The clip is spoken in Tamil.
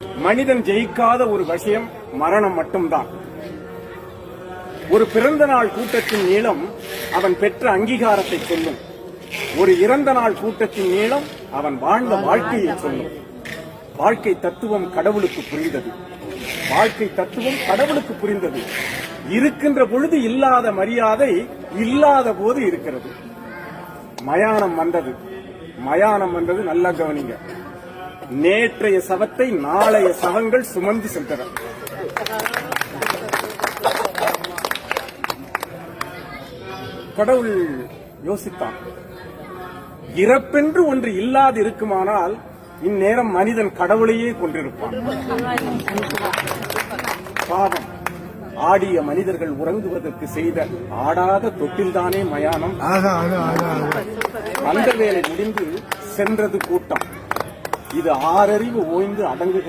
மனிதன் ஜெயிக்காத ஒரு விஷயம் மரணம் மட்டும்தான். ஒரு பிறந்த நாள் கூட்டத்தின் நீளம் அவன் பெற்ற அங்கீகாரத்தை சொல்லும். ஒரு இறந்த நாள் கூட்டத்தின் நீளம் அவன் வாழ்ந்த வாழ்க்கையை சொல்லும். வாழ்க்கை தத்துவம் கடவுளுக்கு புரிந்தது. வாழ்க்கை தத்துவம் கடவுளுக்கு புரிந்தது. இருக்கின்ற பொழுது இல்லாத மரியாதை இல்லாத போது இருக்கிறது. மயானம் வந்தது. மயானம் வந்தது நல்லா கவனிங்க. நேற்றைய சவத்தை நாளைய சவங்கள் சுமந்து சென்றன. கடவுள் யோசித்தான். இறப்பென்று ஒன்று இல்லாது இருக்குமானால் இந்நேரம் மனிதன் கடவுளையே கொண்டிருப்பான் பாவம். ஆடிய மனிதர்கள் உறங்குவதற்கு செய்த ஆடாத தொட்டில்தானே மயானம். அந்த வேலை முடிந்து சென்றது கூட்டம். இது ஆறறிவு ஓய்ந்து அடங்குகிறது.